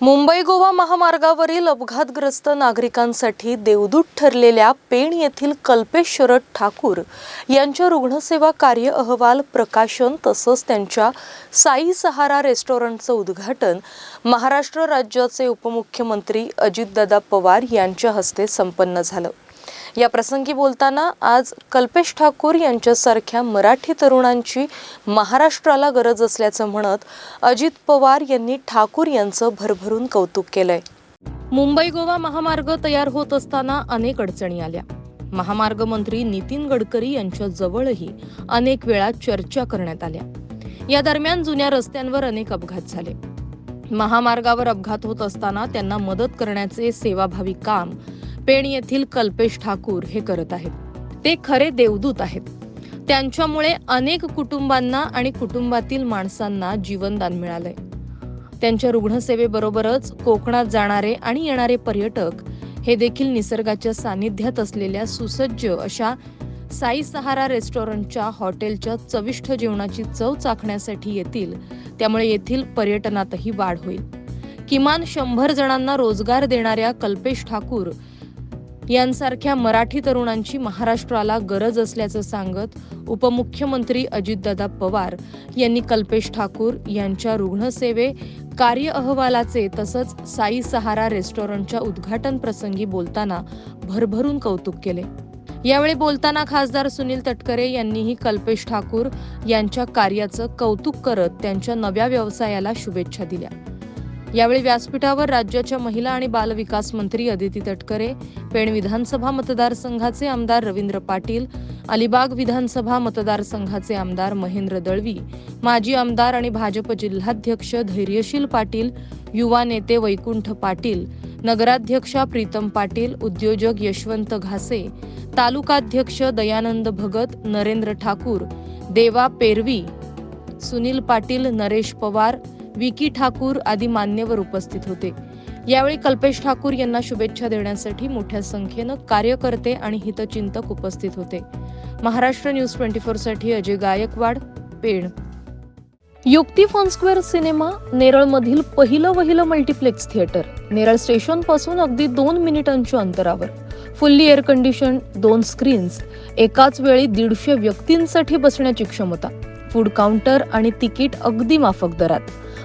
मुंबई गोवा महामार्गावरील अपघातग्रस्त नागरिकांसाठी देवदूत ठरलेल्या पेण येथील कल्पेश शरद ठाकूर यांच्या रुग्णसेवा कार्य अहवाल प्रकाशन तसंच त्यांच्या साई सहारा रेस्टॉरंटचं उद्घाटन महाराष्ट्र राज्याचे उपमुख्यमंत्री अजितदादा पवार यांच्या हस्ते संपन्न झालं. या प्रसंगी बोलताना आज कल्पेश ठाकूर यांच्यासारख्या मराठी तरुणांची महाराष्ट्राला गरज असल्याचं म्हणत अजित पवार यांनी ठाकूर यांचं भरभरून कौतुक केलंय. मुंबई गोवा महामार्ग तयार होत असताना अनेक अडचणी आल्या. महामार्ग मंत्री नितीन गडकरी यांच्या जवळही अनेक वेळा चर्चा करण्यात आल्या. या दरम्यान जुन्या रस्त्यांवर अनेक अपघात झाले. महामार्गावर अपघात होत असताना त्यांना मदत करण्याचे सेवाभावी काम पेण येथील कल्पेश ठाकूर हे करत आहेत. ते खरे देवदूत आहेत. त्यांच्यामुळे अनेक कुटुंबांना आणि कुटुंबातील माणसांना जीवनदान मिळालंय. त्यांच्या रुग्णसेवेबरोबरच कोकणात जाणारे आणि येणारे पर्यटक हे देखील निसर्गाच्या सानिध्यात असलेल्या सुसज्ज अशा साई सहारा रेस्टॉरंटच्या हॉटेलच्या चविष्ट जेवणाची चव चाखण्यासाठी येतील. त्यामुळे येथील पर्यटनातही वाढ होईल. किमान शंभर जणांना रोजगार देणाऱ्या कल्पेश ठाकूर यांसारख्या मराठी तरुणांची महाराष्ट्राला गरज असल्याचं सांगत उपमुख्यमंत्री अजितदादा पवार यांनी कल्पेश ठाकूर यांच्या रुग्णसेवे कार्य अहवालाचे तसंच साई सहारा रेस्टॉरंटच्या उद्घाटन प्रसंगी बोलताना भरभरून कौतुक केले. यावेळी बोलताना खासदार सुनील तटकरे यांनीही कल्पेश ठाकूर यांच्या कार्याचं कौतुक करत त्यांच्या नव्या व्यवसायाला शुभेच्छा दिल्या. यावेळी व्यासपीठावर राज्याच्या महिला आणि बालविकास मंत्री अदिती तटकरे पेण विधानसभा मतदारसंघाचे आमदार रवींद्र पाटील अलिबाग विधानसभा मतदारसंघाचे आमदार महेंद्र दळवी माजी आमदार आणि भाजप जिल्हाध्यक्ष धैर्यशील पाटील युवा नेते वैकुंठ पाटील नगराध्यक्षा प्रीतम पाटील उद्योजक यशवंत घासे तालुकाध्यक्ष दयानंद भगत नरेंद्र ठाकूर देवा पेरवी सुनील पाटील नरेश पवार विकी ठाकूर आदी मान्यवर उपस्थित होते. यावेळी कल्पेश ठाकूर यांना शुभेच्छा देण्यासाठी मोठ्या संख्येनं कार्यकर्ते आणि हितचिंतक उपस्थित होते. महाराष्ट्र न्यूज ट्वेंटी फोरसाठी Ajay Gaikwad Pen. Yukti fun square cinema नेरळमधील पहिलं वहिलं मल्टिप्लेक्स थिएटर नेरळ स्टेशनपासून अगदी दोन मिनिटांच्या अंतरावर. फुल्ली एअर कंडिशन दोन स्क्रीन्स एकाच वेळी दीडशे व्यक्तींसाठी बसण्याची क्षमता. फूड काउंटर आणि तिकीट अगदी माफक दरात.